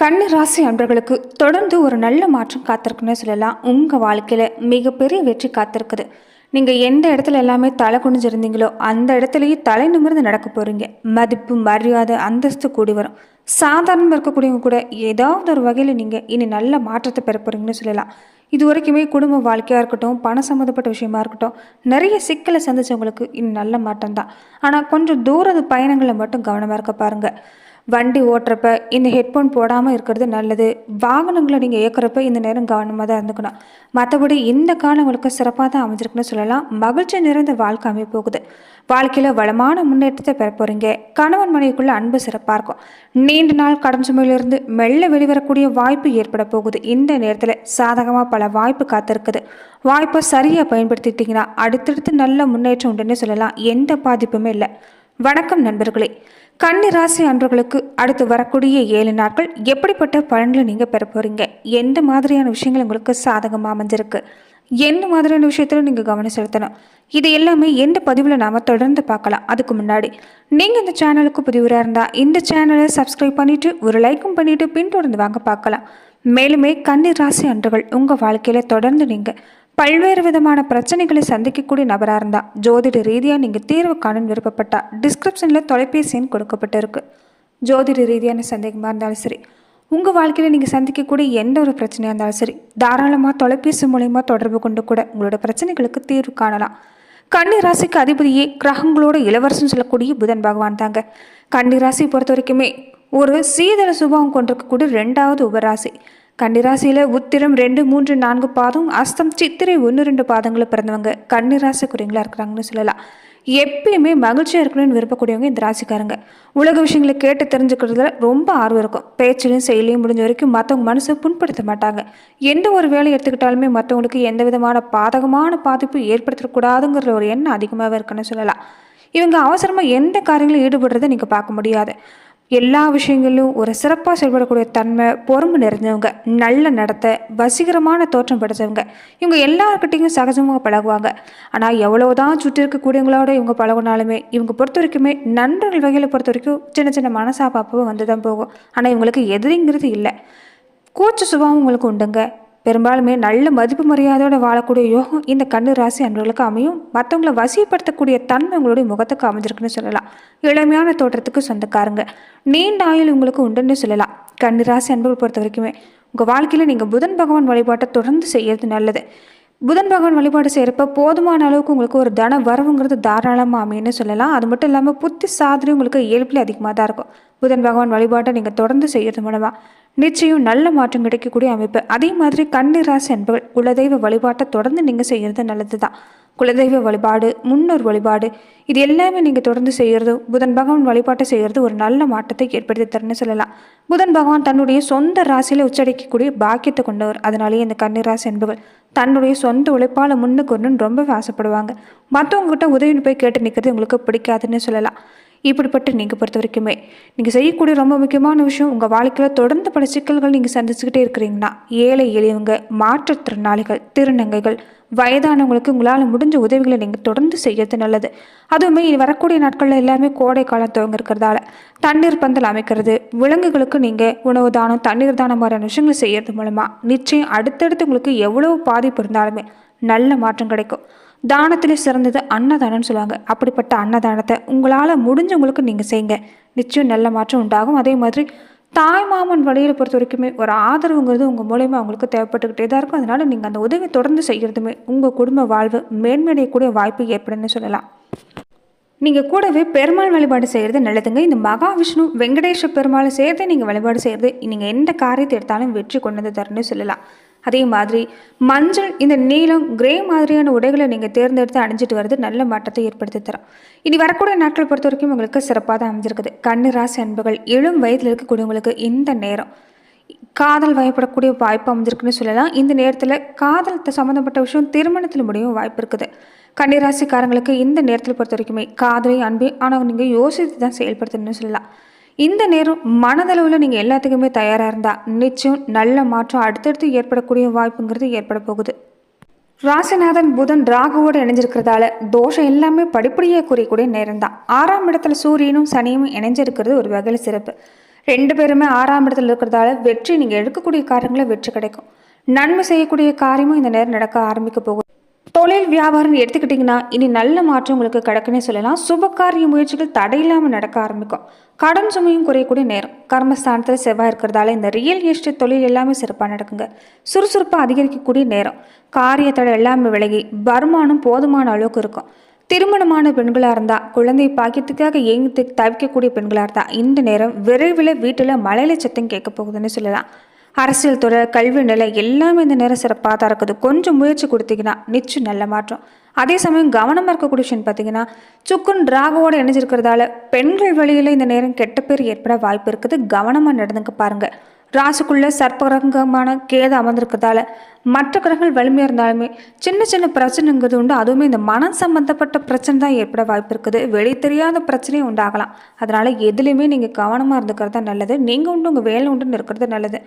கன்னி ராசி அன்பர்களுக்கு தொடர்ந்து ஒரு நல்ல மாற்றம் காத்திருக்குன்னு சொல்லலாம். உங்கள் வாழ்க்கையில் மிகப்பெரிய வெற்றி காத்திருக்குது. நீங்கள் எந்த இடத்துல எல்லாமே தலை குனிஞ்சிருந்தீங்களோ அந்த இடத்துலையே தலை நிமிர்ந்து நடக்க போகிறீங்க மதிப்பு மரியாதை அந்தஸ்து கூடி வரும். சாதாரணமாக இருக்கக்கூடியவங்க கூட ஏதாவது ஒரு வகையில் நீங்கள் இனி நல்ல மாற்றத்தை பெற போகிறீங்கன்னு சொல்லலாம். இது வரைக்குமே குடும்ப வாழ்க்கையாக இருக்கட்டும் பணம் சம்மந்தப்பட்ட விஷயமா இருக்கட்டும் நிறைய சிக்கலை சந்தித்தவங்களுக்கு இனி நல்ல மாற்றம் தான். ஆனால் கொஞ்சம் தூர பயணங்களில் மட்டும் கவனமாக இருக்க பாருங்கள் வண்டி ஓட்டுறப்ப இந்த ஹெட்ஃபோன் போடாமல் இருக்கிறது நல்லது. வாகனங்களை நீங்கள் இயக்குறப்ப இந்த நேரம் கவனமாக தான் இருந்துக்கணும். மற்றபடி இந்த காலம் உங்களுக்கு சிறப்பாக தான் அமைஞ்சிருக்குன்னு சொல்லலாம். மகிழ்ச்சி நிறைந்த வாழ்க்கை அமைய போகுது. வாழ்க்கையில் வளமான முன்னேற்றத்தை பெற போகிறீங்க கணவன் மனைவிக்குள்ள அன்பு சிறப்பாக இருக்கும். நீண்ட நாள் கடன் சுமையிலிருந்து மெல்ல வெளிவரக்கூடிய வாய்ப்பு ஏற்பட போகுது. இந்த நேரத்தில் சாதகமாக பல வாய்ப்பு காத்திருக்குது. வாய்ப்பை சரியாக பயன்படுத்திட்டிங்கன்னா அடுத்தடுத்து நல்ல முன்னேற்றம் உண்டுன்னு சொல்லலாம். எந்த பாதிப்புமே இல்லை. வணக்கம் நண்பர்களே. கன்னி ராசி அன்பர்களுக்கு அடுத்து வரக்கூடிய ஏழு நாட்கள் எப்படிப்பட்ட பலன்களை நீங்கள் பெற போகிறீங்க எந்த மாதிரியான விஷயங்கள் உங்களுக்கு சாதகமாக அமைஞ்சிருக்கு? எந்த மாதிரியான விஷயத்தில் நீங்கள் கவனம் செலுத்தணும்? இது எல்லாமே எந்த பதிவில் நாம் தொடர்ந்து பார்க்கலாம். அதுக்கு முன்னாடி நீங்கள் இந்த சேனலுக்கு புதிவராக இருந்தால் இந்த சேனலை சப்ஸ்கிரைப் பண்ணிவிட்டு ஒரு லைக்கும் பண்ணிவிட்டு பின்தொடர்ந்து வாங்க பார்க்கலாம். மேலுமே கன்னி ராசி அன்றுகள் உங்கள் வாழ்க்கையில் தொடர்ந்து நீங்கள் பல்வேறு விதமான பிரச்சனைகளை சந்திக்கக்கூடிய நபராக இருந்தால் ஜோதிட ரீதியாக நீங்கள் தீர்வு காணும் விருப்பப்பட்டால் டிஸ்கிரிப்ஷனில் தொலைபேசின்னு கொடுக்கப்பட்டிருக்கு. ஜோதிட ரீதியான சந்தேகமாக இருந்தாலும் சரி உங்கள் வாழ்க்கையில் நீங்கள் சந்திக்கக்கூடிய எந்த ஒரு பிரச்சனையாக இருந்தாலும் சரி தாராளமாக தொலைபேசி மூலயமா தொடர்பு கொண்டு கூட உங்களோட பிரச்சனைகளுக்கு தீர்வு காணலாம். கன்னி ராசிக்கு அதிபதியே கிரகங்களோட இளவரசன் சொல்லக்கூடிய புதன் பகவான் தாங்க. கன்னி ராசி பொறுத்த வரைக்குமே ஒரு சீதள சுபாவம் கொண்டிருக்கக்கூடிய ரெண்டாவது உபராசி கன்னிராசியில் உத்திரம் ரெண்டு மூன்று நான்கு பாதம் அஸ்தம் சித்திரை ஒன்று ரெண்டு பாதங்களில் பிறந்தவங்க. கன்னிராசி குறிங்களா இருக்கிறாங்கன்னு சொல்லலாம். எப்பயுமே மகிழ்ச்சியாக இருக்கணும்னு விருப்பக்கூடியவங்க இந்த ராசிக்காரங்க. உலக விஷயங்களை கேட்டு தெரிஞ்சுக்கிறதுல ரொம்ப ஆர்வம் இருக்கும். பேச்சிலையும் செயலையும் முடிஞ்ச வரைக்கும் மற்றவங்க மனசை புண்படுத்த மாட்டாங்க. எந்த ஒரு வேலையை எடுத்துக்கிட்டாலுமே மற்றவங்களுக்கு எந்த விதமான பாதகமான பாதிப்பு ஏற்படுத்தக்கூடாதுங்கிற ஒரு எண்ணம் அதிகமாகவே இருக்குன்னு சொல்லலாம். இவங்க அவசரமாக எந்த காரியங்களும் ஈடுபடுறதை நீங்கள் பார்க்க முடியாது. எல்லா விஷயங்களிலும் ஒரு சிறப்பாக செயல்படக்கூடிய தன்மை பொறுமை நிறைஞ்சவங்க நல்ல நடத்தை வசீகரமான தோற்றம் படைச்சவங்க இவங்க எல்லாருக்கிட்டையும் சகஜமாக பழகுவாங்க. ஆனால் எவ்வளோதான் சுற்றி இருக்கக்கூடியவங்களோட இவங்க பழகினாலுமே இவங்க பொறுத்த வரைக்குமே நண்பர்கள் வகையில் பொறுத்த வரைக்கும் சின்ன சின்ன மனசாப்பாப்போ வந்து தான் போகும். ஆனால் இவங்களுக்கு எதிரிங்கிறது இல்லை. கூச்ச சுபாவம் உங்களுக்கு உண்டுங்க. பெரும்பாலுமே நல்ல மதிப்பு மரியாதையோடு வாழக்கூடிய யோகம் இந்த கண்ணு ராசி அன்பர்களுக்கு அமையும். மற்றவங்களை வசியப்படுத்தக்கூடிய தன்மை உங்களுடைய முகத்துக்கு அமைஞ்சிருக்குன்னு சொல்லலாம். இளமையான தோற்றத்துக்கு சொந்தக்காரங்க. நீண்ட ஆயுள் உங்களுக்கு உண்டுன்னு சொல்லலாம். கண்ணு ராசி அன்பர்கள் பொறுத்த வரைக்குமே உங்கள் வாழ்க்கையில் நீங்கள் புதன் பகவான் வழிபாட்டை தொடர்ந்து செய்யறது நல்லது. புதன் பகவான் வழிபாடு செய்கிறப்ப போதுமான அளவுக்கு உங்களுக்கு ஒரு தன வரவுங்கிறது தாராளமாக அமைன்னு சொல்லலாம். அது மட்டும் இல்லாமல் புத்தி சாதனை உங்களுக்கு இயல்பில் அதிகமாக தான் இருக்கும். புதன் பகவான் வழிபாட்டை நீங்கள் தொடர்ந்து செய்கிறது மூலமாக நிச்சயம் நல்ல மாற்றம் கிடைக்கக்கூடிய அமைப்பு. அதே மாதிரி கண்ணீர் ராசி என்பவர்கள் குலதெய்வ வழிபாட்டை தொடர்ந்து நீங்கள் செய்கிறது நல்லது தான் குலதெய்வ வழிபாடு முன்னோர் வழிபாடு இது எல்லாமே நீங்கள் தொடர்ந்து செய்கிறது புதன் பகவான் வழிபாட்டை செய்கிறது ஒரு நல்ல மாற்றத்தை ஏற்படுத்தி தரணும்னு சொல்லலாம். புதன் பகவான் தன்னுடைய சொந்த ராசியில் உச்சரிக்கக்கூடிய பாக்கியத்தை கொண்டவர். அதனாலேயே இந்த கன்னிராசி என்பவர் தன்னுடைய சொந்த உழைப்பால் முன்னுக்கு ஒன்றுன்னு ரொம்பவே ஆசைப்படுவாங்க. மற்றவங்ககிட்ட உதவின்னு போய் கேட்டு நிற்கிறது உங்களுக்கு பிடிக்காதுன்னு சொல்லலாம். இப்படிப்பட்ட நீங்கள் பொறுத்த வரைக்குமே நீங்கள் செய்யக்கூடிய ரொம்ப முக்கியமான விஷயம் உங்கள் வாழ்க்கையில் தொடர்ந்து பல சிக்கல்கள் நீங்கள் சந்திச்சுக்கிட்டே இருக்கிறீங்கன்னா ஏழை எளியவங்க மாற்றுத்திறனாளிகள் திருநங்கைகள் வயதானவங்களுக்கு உங்களால் முடிஞ்ச உதவிகளை நீங்கள் தொடர்ந்து செய்யறது நல்லது. அதுவுமே இது வரக்கூடிய நாட்களில் எல்லாமே கோடை காலம் துவங்க இருக்கிறதால தண்ணீர் பந்தல் அமைக்கிறது விலங்குகளுக்கு நீங்கள் உணவு தானம் தண்ணீர் தானம் மாதிரியான விஷயங்களை செய்யறது மூலமாக நிச்சயம் அடுத்தடுத்து உங்களுக்கு எவ்வளவு பாதிப்பு இருந்தாலுமே நல்ல மாற்றம் கிடைக்கும். தானத்திலே சிறந்தது அன்னதானம்னு சொல்லுவாங்க. அப்படிப்பட்ட அன்னதானத்தை உங்களால் முடிஞ்சவங்களுக்கு நீங்கள் செய்யுங்க. நிச்சயம் நல்ல மாற்றம் உண்டாகும். அதே மாதிரி தாய் மாமன் வழியில் பொறுத்த வரைக்குமே ஒரு ஆதரவுங்கிறது உங்கள் மூலயமா அவங்களுக்கு தேவைப்பட்டுக்கிட்டே தான் இருக்கும். அதனால் நீங்கள் அந்த உதவி தொடர்ந்து செய்கிறதுமே உங்கள் குடும்ப வாழ்வு மேன்மையடையக்கூடிய வாய்ப்பு ஏற்படுன்னு சொல்லலாம். நீங்கள் கூடவே பெருமாள் வழிபாடு செய்கிறது நல்லதுங்க. இந்த மகாவிஷ்ணு வெங்கடேஷ பெருமாளை சேர்த்து நீங்கள் வழிபாடு செய்கிறது நீங்கள் எந்த காரியத்தை எடுத்தாலும் வெற்றி கொண்டு வந்து தரணும்னு சொல்லலாம். அதே மாதிரி மஞ்சள் இந்த நீலம் கிரே மாதிரியான உடைகளை நீங்கள் தேர்ந்தெடுத்து அணிஞ்சிட்டு வர்றது நல்ல மாற்றத்தை ஏற்படுத்தி தரும். இனி வரக்கூடிய நாட்கள் பொறுத்த வரைக்கும் உங்களுக்கு சிறப்பாக தான் அமைஞ்சிருக்குது. கண்ணு ராசி அன்புகள் இளம் வயதில் இருக்கக்கூடியவங்களுக்கு இந்த நேரம். காதல் வயப்படக்கூடிய வாய்ப்பு அமைஞ்சிருக்குன்னு சொல்லலாம். இந்த நேரத்தில் காதல் சம்மந்தப்பட்ட விஷயம் திருமணத்தில் முடியும் வாய்ப்பு இருக்குது. கன்னிராசிக்காரங்களுக்கு இந்த நேரத்தில் பொறுத்த வரைக்குமே காதலையும் அன்பு ஆனால் நீங்கள் யோசித்து தான் செயல்படுத்தணும்னு சொல்லலாம். இந்த நேரம் மனதளவில் நீங்கள் எல்லாத்துக்குமே தயாராக இருந்தால் நிச்சயம் நல்ல மாற்றம் அடுத்தடுத்து ஏற்படக்கூடிய வாய்ப்புங்கிறது ஏற்பட போகுது. ராசிநாதன் புதன் ராகுவோடு இணைஞ்சிருக்கிறதால தோஷம் எல்லாமே படிப்படியாக குறையக்கூடிய நேரம் தான். ஆறாம் இடத்துல சூரியனும் சனியும் இணைஞ்சிருக்கிறது ஒரு வகையில் சிறப்பு. ரெண்டு பேருமே ஆறாம் இடத்துல இருக்கிறதால வெற்றி நீங்கள் எடுக்கக்கூடிய காரியங்கள வெற்றி கிடைக்கும். நன்மை செய்யக்கூடிய காரியமும் இந்த நேரம் நடக்க ஆரம்பிக்க போகுது. தொழில் வியாபாரம் எடுத்துக்கிட்டிங்கன்னா இனி நல்ல மாற்றம் உங்களுக்கு கிடக்குன்னு சொல்லலாம். சுபகாரிய முயற்சிகள் தடையில்லாமல் நடக்க ஆரம்பிக்கும். கடன் சுமையும் குறையக்கூடிய நேரம். கர்மஸ்தானத்தில் செவ்வாய் இருக்கிறதால இந்த ரியல் எஸ்டேட் தொழில் எல்லாமே சிறப்பாக நடக்குங்க. சுறுசுறுப்பாக அதிகரிக்கக்கூடிய நேரம். காரியத்தடை எல்லாமே விலகி வருமானம் போதுமான அளவுக்கு இருக்கும். திருமணமான பெண்களாக இருந்தால் குழந்தை பாக்கியத்துக்காக ஏங்கி தவிக்கக்கூடிய பெண்களாக இருந்தால் இந்த நேரம் விரைவில் வீட்டில் மலையில சத்தம் கேட்க போகுதுன்னு சொல்லலாம். அரசியல் துறை கல்வி நிலை எல்லாமே இந்த நேரம் சிறப்பாக தான் இருக்குது. கொஞ்சம் முயற்சி கொடுத்தீங்கன்னா நிச்சயம் நல்ல மாற்றம். அதே சமயம் கவனமாக இருக்கக்கூடிய விஷயம் பார்த்தீங்கன்னா சுக்குன் ராகுவோடு இணைஞ்சிருக்கிறதால பெண்கள் வழியில் இந்த நேரம் கெட்ட பேர் ஏற்பட வாய்ப்பு இருக்குது. கவனமாக நடந்துக்க பாருங்கள் ராசுக்குள்ளே சர்ப்பகிரகமான கேது அமர்ந்திருக்கிறதால மற்ற கிரகங்கள் வலிமையாக இருந்தாலுமே சின்ன சின்ன பிரச்சனைங்கிறது உண்டு. அதுவுமே இந்த மனம் சம்பந்தப்பட்ட பிரச்சனை தான் ஏற்பட வாய்ப்பு இருக்குது. வெளி தெரியாத பிரச்சனையும் உண்டாகலாம். அதனால் எதுலேயுமே நீங்கள் கவனமாக இருந்துக்கிறது தான் நல்லது. நீங்கள் உண்டு உங்கள் வேலை உண்டுன்னு இருக்கிறது நல்லது.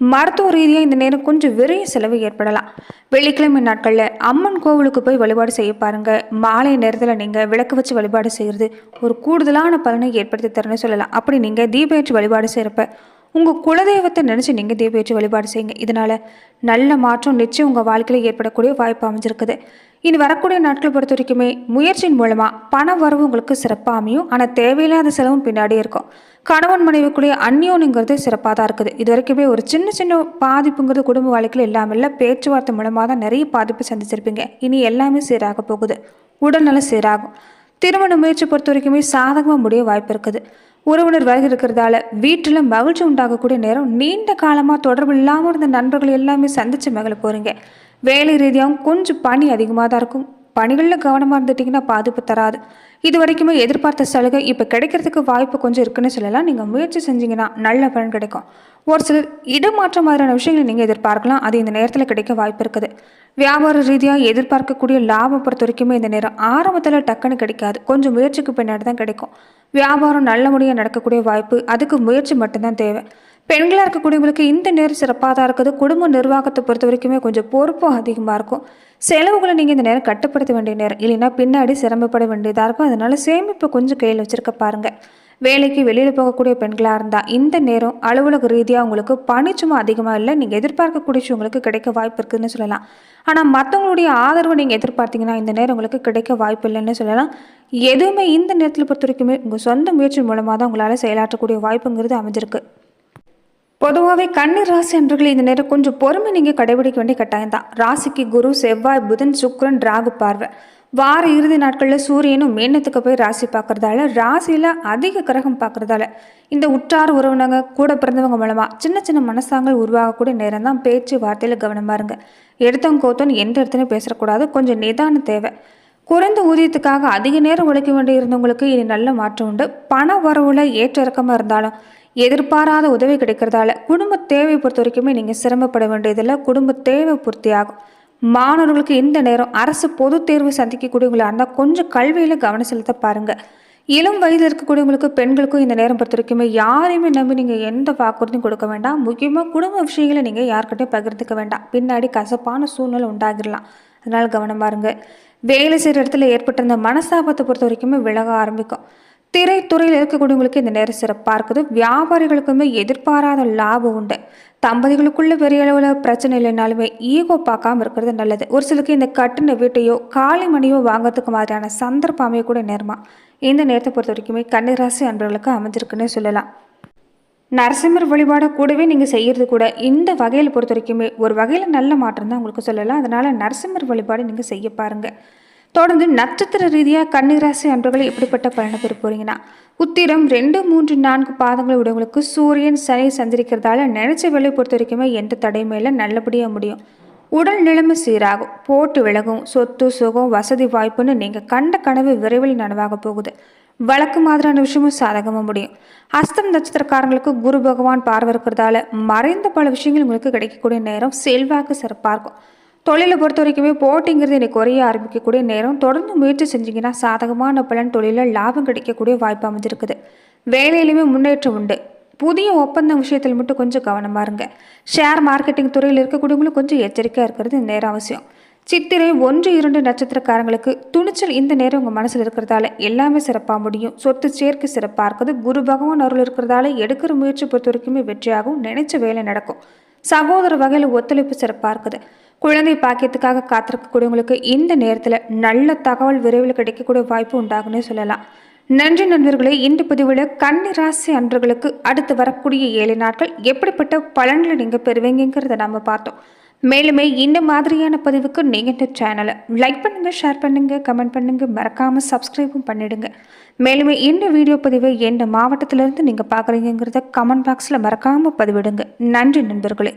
மருத்துவ ரீதியாக இந்த நேரம் கொஞ்சம் விரைய செலவு ஏற்படலாம். வெள்ளிக்கிழமை நாட்களில் அம்மன் கோவிலுக்கு போய் வழிபாடு செய்ய பாருங்கள் மாலை நேரத்தில் நீங்கள் விளக்கு வச்சு வழிபாடு செய்கிறது ஒரு கூடுதலான பலனை ஏற்படுத்தி தரணும்னு சொல்லலாம். அப்படி நீங்கள் தீபேற்றி வழிபாடு செய்கிறப்ப உங்கள் குலதெய்வத்தை நினச்சி நீங்கள் தீபேற்றி வழிபாடு செய்யுங்க. இதனால் நல்ல மாற்றம் நிச்சயம் உங்கள் வாழ்க்கையில் ஏற்படக்கூடிய வாய்ப்பு அமைஞ்சிருக்குது. இனி வரக்கூடிய நாட்கள் பொறுத்த வரைக்குமே முயற்சியின் மூலமாக பண வரவு உங்களுக்கு சிறப்பாக அமையும். ஆனால் தேவையில்லாத செலவும் பின்னாடியே இருக்கும். கணவன் மனைவிக்குள்ளேயே அந்யோனுங்கிறது சிறப்பாக தான் இருக்குது. இது வரைக்குமே ஒரு சின்ன சின்ன பாதிப்புங்கிறது குடும்ப வாழ்க்கையில் இல்லாமல் பேச்சுவார்த்தை மூலமாக தான் நிறைய பாதிப்பு சந்திச்சிருப்பீங்க. இனி எல்லாமே சீராக போகுது. உடல்நலம் சீராகும். திருமண முயற்சி பொறுத்த வரைக்குமே சாதகமாக முடிய வாய்ப்பு இருக்குது. உறவினர் வருகை இருக்கிறதால வீட்டில் மகிழ்ச்சி உண்டாகக்கூடிய நேரம் நீண்ட காலமாக தொடர்பு இல்லாமல் இருந்த நண்பர்கள் எல்லாமே சந்திச்சு மகள போகிறீங்க வேலை ரீதியாகவும் கொஞ்சம் பணி அதிகமாக தான் இருக்கும். பணிகளில் கவனமாக இருந்துட்டிங்கன்னா பாதிப்பு தராது. இது வரைக்குமே எதிர்பார்த்த சலுகை இப்போ கிடைக்கிறதுக்கு வாய்ப்பு கொஞ்சம் இருக்குன்னு சொல்லலாம். நீங்கள் முயற்சி செஞ்சீங்கன்னா நல்ல பலன் கிடைக்கும். ஒரு சிலர் இடமாற்றம் மாதிரியான விஷயங்களை நீங்கள் எதிர்பார்க்கலாம். அது இந்த நேரத்தில் கிடைக்க வாய்ப்பு இருக்குது. வியாபார ரீதியாக எதிர்பார்க்கக்கூடிய லாபம் பொறுத்த வரைக்குமே இந்த நேரம் ஆரம்பத்தில் டக்குன்னு கிடைக்காது. கொஞ்சம் முயற்சிக்கு பின்னாடி தான் கிடைக்கும். வியாபாரம் நல்ல முறையாக நடக்கக்கூடிய வாய்ப்பு அதுக்கு முயற்சி மட்டும்தான் தேவை. பெண்களாக இருக்கக்கூடியவங்களுக்கு இந்த நேரம் சிறப்பாக தான் இருக்குது. குடும்ப நிர்வாகத்தை பொறுத்த வரைக்குமே கொஞ்சம் பொறுப்பும் அதிகமாக இருக்கும். செலவுகளை நீங்கள் இந்த நேரம் கட்டுப்படுத்த வேண்டிய நேரம். இல்லைன்னா பின்னாடி சிரமப்பட வேண்டியதாக இருக்கும். அதனால சேமிப்பு கொஞ்சம் கையில் வச்சுருக்க பாருங்கள் வேலைக்கு வெளியில் போகக்கூடிய பெண்களாக இருந்தால் இந்த நேரம் அலுவலக ரீதியாக உங்களுக்கு பணிச்சுமை அதிகமாக இல்லை. நீங்கள் எதிர்பார்க்கக்கூடிய உங்களுக்கு கிடைக்க வாய்ப்பு இருக்குதுன்னு சொல்லலாம். ஆனால் மற்றவங்களுடைய ஆதரவு நீங்கள் எதிர்பார்த்தீங்கன்னா இந்த நேரம் உங்களுக்கு கிடைக்க வாய்ப்பு இல்லைன்னு சொல்லலாம். எதுவுமே இந்த நேரத்தில் பொறுத்த வரைக்குமே உங்கள் சொந்த முயற்சி மூலமாக தான் உங்களால் செயலாற்றக்கூடிய வாய்ப்புங்கிறது அமைஞ்சிருக்கு. பொதுவாகவே கண்ணீர் ராசி என்றுகள் இந்த நேரம் கொஞ்சம் பொறுமை நீங்கள் கடைபிடிக்க வேண்டிய கட்டாயம் தான். ராசிக்கு குரு செவ்வாய் புதன் சுக்ரன் ராகு பார்வை. வார இறுதி நாட்களில் சூரியனும் மேனத்துக்கு போய் ராசி பார்க்குறதால ராசியில் அதிக கிரகம் பார்க்குறதால இந்த உற்றார் உறவினங்க கூட பிறந்தவங்க மூலமாக சின்ன சின்ன மனசாங்கள் உருவாகக்கூடிய நேரம் தான். பேச்சு வார்த்தையில் கவனமாக இருங்க. எடுத்தவங்க கோத்தோன்னு எந்த இடத்துலையும் பேசக்கூடாது. கொஞ்சம் நிதானம் தேவை. குறைந்த ஊதியத்துக்காக அதிக நேரம் உழைக்க வேண்டி இருந்தவங்களுக்கு இனி நல்ல மாற்றம் உண்டு. பண வரவுல ஏற்ற இறக்கமாக இருந்தாலும் எதிர்பாராத உதவி கிடைக்கிறதால குடும்ப தேவை பொறுத்த வரைக்குமே நீங்கள் சிரமப்பட வேண்டியதில்லை குடும்ப தேவை பூர்த்தியாகும். மாணவர்களுக்கு இந்த நேரம் அரசு பொது தேர்வு சந்திக்கக்கூடியவங்களாக இருந்தால் கொஞ்சம் கல்வியில் கவனம் செலுத்த பாருங்கள் இளம் வயதில் இருக்கக்கூடியவங்களுக்கு பெண்களுக்கும் இந்த நேரம் பொறுத்த வரைக்குமே யாரையுமே நம்பி நீங்கள் எந்த வாக்குறுதியும் கொடுக்க வேண்டாம். முக்கியமாக குடும்ப விஷயங்களை நீங்கள் யார்கிட்டையும் பகிர்ந்துக்க வேண்டாம். பின்னாடி கசப்பான சூழ்நிலை உண்டாகிடலாம். அதனால் கவனமாக இருங்க வேலை செய்கிற இடத்துல ஏற்பட்டிருந்த மனஸ்தாபத்தை பொறுத்த வரைக்குமே விலக ஆரம்பிக்கும். திரைத்துறையில் இருக்கக்கூடியவங்களுக்கு இந்த நேரம் சிறப்பாக இருக்குது. வியாபாரிகளுக்குமே எதிர்பாராத லாபம் உண்டு. தம்பதிகளுக்குள்ள பெரிய அளவில் பிரச்சனை இல்லைனாலுமே ஈகோ பார்க்காம இருக்கிறது நல்லது. ஒரு சிலருக்கு இந்த கட்டின வீட்டையோ காளி மணியோ வாங்குறதுக்கு மாதிரியான சந்தர்ப்பம் அமையக்கூடிய நேரமா? இந்த நேரத்தை பொறுத்த வரைக்குமே கன்னிராசி அன்பர்களுக்கு அமைஞ்சிருக்குன்னே சொல்லலாம். நரசிம்மர் வழிபாட கூடவே நீங்கள் செய்கிறது கூட இந்த வகையில் பொறுத்த வரைக்குமே ஒரு வகையில் நல்ல மாற்றம் தான் உங்களுக்கு சொல்லலாம். அதனால் நரசிம்மர் வழிபாடு நீங்கள் செய்ய பாருங்கள் தொடர்ந்து நட்சத்திர ரீதியாக கன்னிராசி அன்பர்களை எப்படிப்பட்ட பலனை பெற போறீங்கன்னா உத்திரம் ரெண்டு மூன்று நான்கு பாதங்கள் உடையவங்களுக்கு சூரியன் சனி சந்திரிக்கிறதால நினைச்ச வேலை பொறுத்த வரைக்குமே எந்த தடையுமே இல்லை நல்லபடியாக முடியும். உடல் நிலைமை சீராகும் போட்டு விலகும் சொத்து சுகம் வசதி வாய்ப்புன்னு நீங்கள் கண்ட கனவு விரைவில் நனவாக போகுது. வழக்கு மாதிரியான விஷயமும் சாதகமாக முடியும். அஸ்தம் நட்சத்திரக்காரங்களுக்கு குரு பகவான் பார்வை இருக்கிறதால மறைந்த பல விஷயங்கள் உங்களுக்கு கிடைக்கக்கூடிய நேரம் செல்வாக்கு சிறப்பாக இருக்கும். தொழிலை பொறுத்த வரைக்குமே போட்டிங்கிறது எனக்கு குறைய ஆரம்பிக்கக்கூடிய நேரம். தொடர்ந்து முயற்சி செஞ்சீங்கன்னா சாதகமான பலன் தொழிலில் லாபம் கிடைக்கக்கூடிய வாய்ப்பு அமைஞ்சிருக்குது. வேலையிலுமே முன்னேற்றம் உண்டு. புதிய ஒப்பந்தம் விஷயத்தில் மட்டும் கொஞ்சம் கவனமாக இருங்க. ஷேர் மார்க்கெட்டிங் துறையில் இருக்கக்கூடியவங்களும் கொஞ்சம் எச்சரிக்கையாக இருக்கிறது இந்த நேரம் அவசியம். சித்திரை ஒன்று இரண்டு நட்சத்திரக்காரங்களுக்கு துணிச்சல் இந்த நேரம் உங்கள் மனசில் இருக்கிறதால எல்லாமே சிறப்பாக முடியும். சொத்து சேர்க்கை சிறப்பாக இருக்குது. குரு பகவான் அருள் இருக்கிறதால எடுக்கிற முயற்சி பொறுத்த வரைக்குமே வெற்றியாகும். நினைச்ச வேலை நடக்கும். சகோதர வகையில் ஒத்துழைப்பு சிறப்பாக இருக்குது. குழந்தை பாக்கியத்துக்காக காத்திருக்கக்கூடியவங்களுக்கு இந்த நேரத்தில் நல்ல தகவல் விரைவில் கிடைக்கக்கூடிய வாய்ப்பு உண்டாகுன்னே சொல்லலாம். நன்றி நண்பர்களே இன்று பதிவில் கன்னி ராசி அன்றர்களுக்கு அடுத்து வரக்கூடிய ஏழு நாட்கள் எப்படிப்பட்ட பலன்களை நீங்கள் பெறுவீங்கிறத நம்ம பார்த்தோம். மேலுமே இந்த மாதிரியான பதிவுக்கு நீங்கள் இந்த சேனலை லைக் பண்ணுங்கள் ஷேர் பண்ணுங்கள் கமெண்ட் பண்ணுங்கள் மறக்காமல் சப்ஸ்கிரைபும் பண்ணிடுங்க. மேலுமே இந்த வீடியோ பதிவை எந்த மாவட்டத்திலேருந்து நீங்கள் பார்க்குறீங்கிறத கமெண்ட் பாக்ஸில் மறக்காமல் பதிவிடுங்க. நன்றி நண்பர்களே.